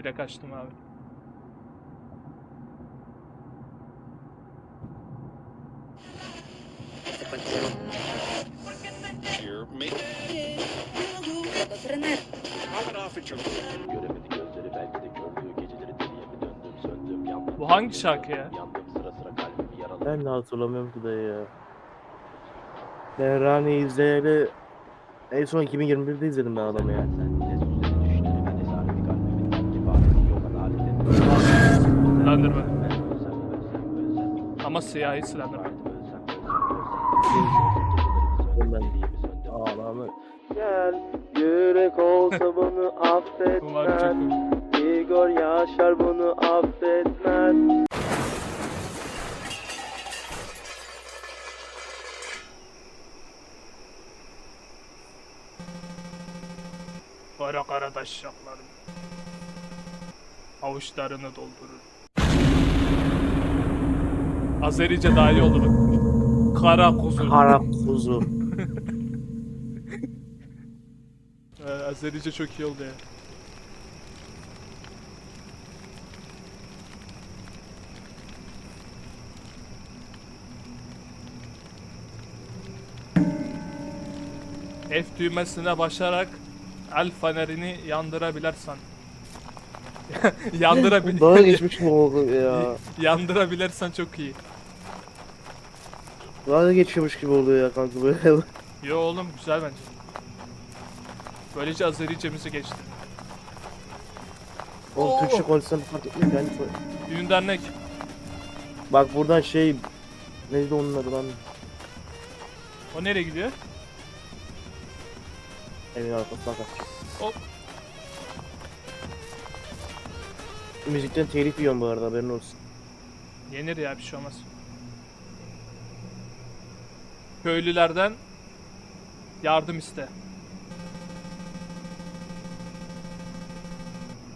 Direkt açtım abi. Bu hangi şarkı ya? Ben de hatırlamıyorum ki dayı ya. Ben Rani izleyeli en son 2021'de izledim ben adamı ya. Slenderman. Ama siyahi Slenderman. Ben-. Ağlamı. Gel yürek olsa bunu affetmez. Igor Yaşar bunu affetmez. Kara kara taşşaklarım. Avuçlarını doldurur. Azerice daha iyi oldu bak. Kara kuzu. Kara kuzu. Ee, Azerice çok iyi oldu ya. F düğmesine basarak el fenerini yandırabilirsen. Yandırabil Daha geçmiş mi oldu ya? yandırabilirsen çok iyi. Daha geçiyormuş gibi oluyor ya kanka böyle. Yo oğlum güzel bence. Böylece Azericemizi geçti. Oğlum Türkçe konuşsan fark etmiyor yani. Düğün dernek. Bak buradan şey neydi onun adı lan? O nereye gidiyor? Evin arkasına kaç. Hop. Müzikten telif yiyorum bu arada haberin olsun. Yenir ya bir şey olmaz. Köylülerden yardım iste.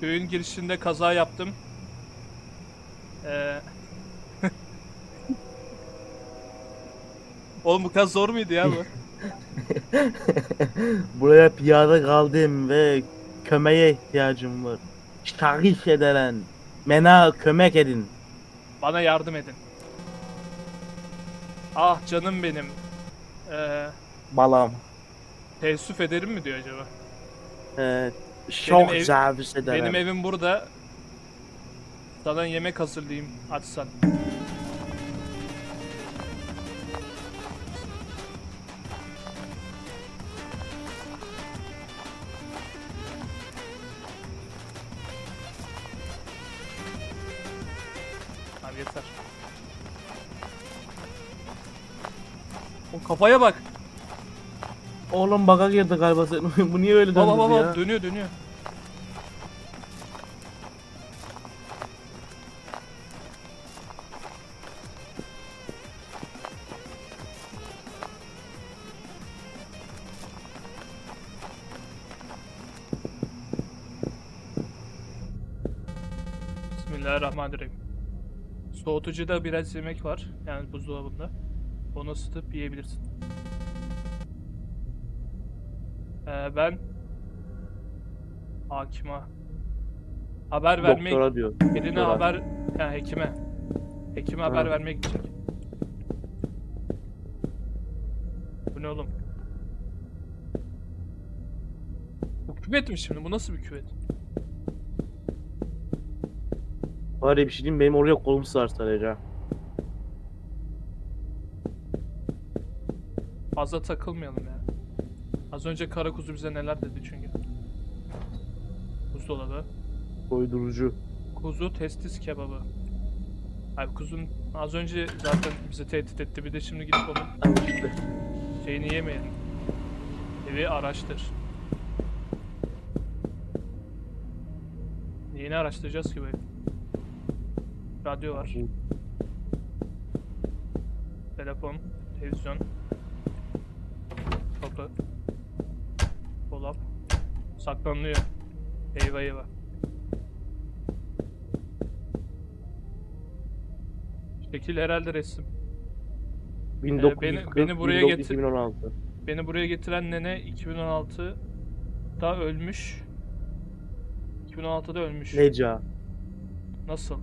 Köyün girişinde kaza yaptım. Ee... Oğlum bu kadar zor muydu ya bu? Buraya piyade kaldım ve kömeğe ihtiyacım var. Şahit edilen. Mena kömek edin. Bana yardım edin. Ah canım benim. Ee, Balam. teessüf ederim mi diyor acaba? Ee, çok ev- servis ederim. Benim evim burada. Sana yemek hazırlayayım açsan. O kafaya bak. Oğlum baka girdi galiba oyun. Bu niye öyle döndü Baba baba ya? dönüyor dönüyor. Bismillahirrahmanirrahim. Soğutucuda biraz yemek var. Yani buzdolabında. Onu ısıtıp yiyebilirsin. Ee, ben hakime haber vermek Doktora diyor. birine doktora. haber yani hekime hekime haber Ha. vermek gidecek. Bu ne oğlum? Bu küvet mi şimdi? Bu nasıl bir küvet? Var ya bir şey diyeyim benim oraya kolum sığar sadece. Fazla takılmayalım ya. Az önce kara kuzu bize neler dedi çünkü. Buzdolabı. Koydurucu. Kuzu testis kebabı. Abi kuzun az önce zaten bizi tehdit etti. Bir de şimdi gidip onun şeyini yemeyelim. Evi araştır. Neyini araştıracağız ki ev? Radyo var. Telefon, televizyon. Saklanıyor. Eyvah eyvah. Şekil herhalde resim. 1940, beni- beni buraya 1900, getir- 2016. Beni buraya getiren nene 2016'da ölmüş. 2016'da ölmüş. Neca. Nasıl?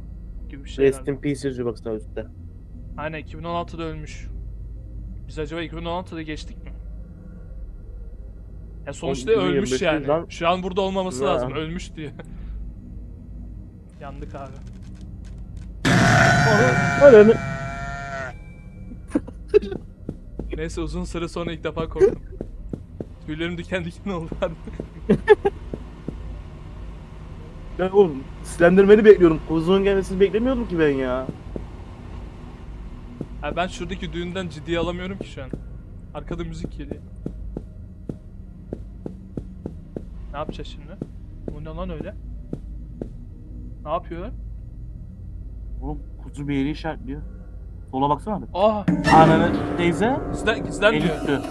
Gibi bir şey Rest in peace yazıyor bak sağ üstte. Aynen 2016'da ölmüş. Biz acaba 2016'da geçtik mi? Ya sonuçta Oğlum, ölmüş 2025 yani. lan. Şu an burada olmaması Ya. lazım. Ölmüş diyor. Yandık abi. Ananı. Neyse uzun süre sonra ilk defa korktum. Tüylerim diken diken oldu abi. Ya oğlum Slenderman'i bekliyorum. Kuzuğun gelmesini beklemiyordum ki ben ya. Ha ben şuradaki düğünden ciddiye alamıyorum ki şu an. Arkada müzik geliyor. Ne yapacağız şimdi? Bu ne lan öyle? Ne yapıyor? Oğlum kuzu bir yeri işaretliyor. Sola baksana abi. Aa! Ananı teyze. Gizlen, gizlen diyor. üstü.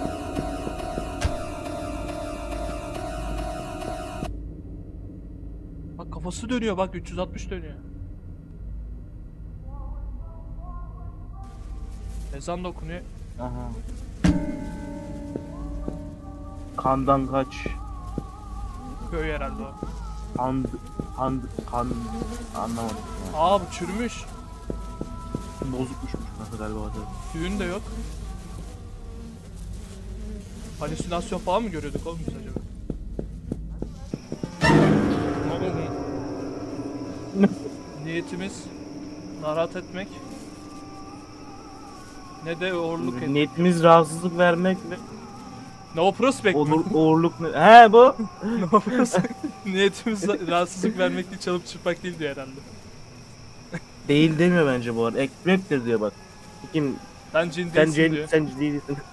Bak kafası dönüyor bak 360 dönüyor. Ezan da okunuyor. Aha. Kandan kaç. Köy herhalde o. Kan, kan, kan, anlamadım. Ya. Aa bu çürümüş. Bozukmuşmuş kanka galiba adı. Düğün de yok. Halüsinasyon falan mı görüyorduk oğlum biz acaba? Niyetimiz narahat etmek. Ne de uğurluk etmek. Niyetimiz rahatsızlık vermek ve No prospect mi? onur, uğurluk ne? He bu. no prospect. Niyetimiz rahatsızlık vermek değil, çalıp çırpmak değil diyor herhalde. Değil demiyor bence bu arada. Ekmektir diyor bak. Kim? Sen cin Sen değilsin cin, diyor. sen ciddi değilsin.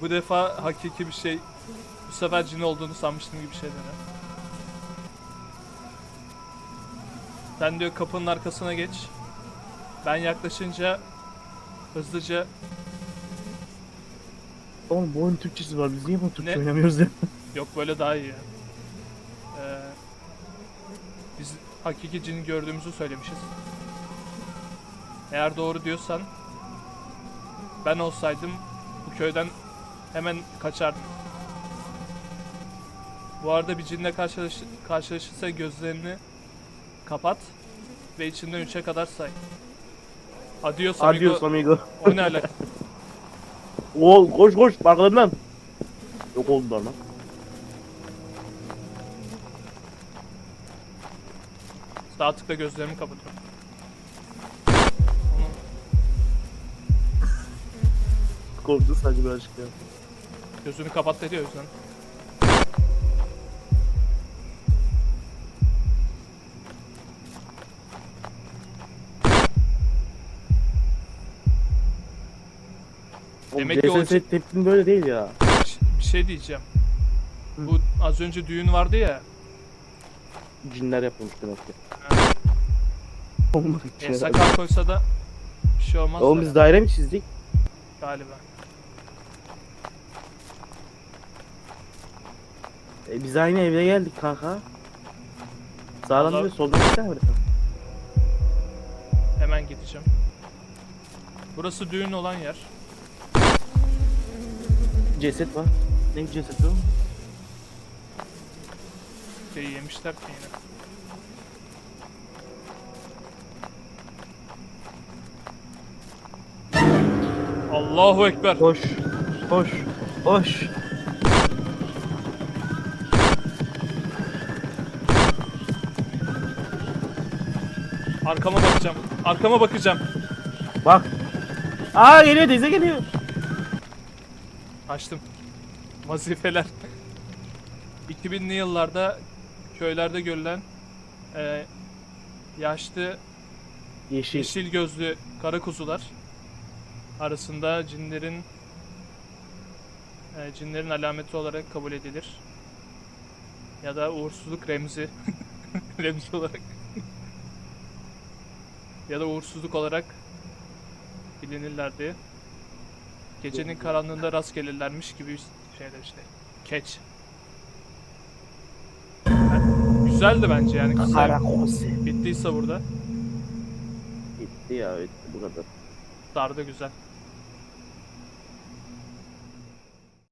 Bu defa hakiki bir şey. Bu sefer cin olduğunu sanmıştım gibi bir şey dene. Sen diyor kapının arkasına geç. Ben yaklaşınca hızlıca Oğlum bu oyun Türkçesi var. Biz niye bunu Türkçe Ne? oynamıyoruz ya? yok böyle daha iyi. Ee, biz hakiki cini gördüğümüzü söylemişiz. Eğer doğru diyorsan ben olsaydım bu köyden hemen kaçardım. Bu arada bir cinle karşılaş karşılaşırsa gözlerini kapat ve içinden 3'e kadar say. Adios amigo. Adios amigo. O ne alaka? Oo koş koş arkalarından. Yok oldular lan. Sağ tıkla gözlerimi kapatıyorum. Korktu sadece birazcık ya. gözünü kapat dedi o yüzden. Demek ki o tepkin böyle değil ya. Bir- şey diyeceğim. Hı. Bu az önce düğün vardı ya. Cinler yapılmış demek ki. Olmadı E, sakal koysa da bir şey olmaz Oğlum biz daire mi çizdik? galiba. E, biz aynı evde geldik kanka. Sağdan Allah- bir soldan bir tane Hemen gideceğim. Burası düğün olan yer. Ceset var. Ne ceset o? Şey yemişler yine. Allahu Ekber. Koş. Koş. Koş. Arkama bakacağım. Arkama bakacağım. Bak. Aa geliyor teyze geliyor. Açtım. Vazifeler. 2000'li yıllarda köylerde görülen e, yaşlı Yeşil. yeşil gözlü kara kuzular arasında cinlerin e, cinlerin alameti olarak kabul edilir. Ya da uğursuzluk remzi remzi olarak ya da uğursuzluk olarak bilinirlerdi. Gecenin karanlığında rast gelirlermiş gibi bir şeyler işte. Keç. Yani güzeldi bence yani. Karakosi. bittiyse burada. Gitti ya bitti bu kadar. Darda güzel.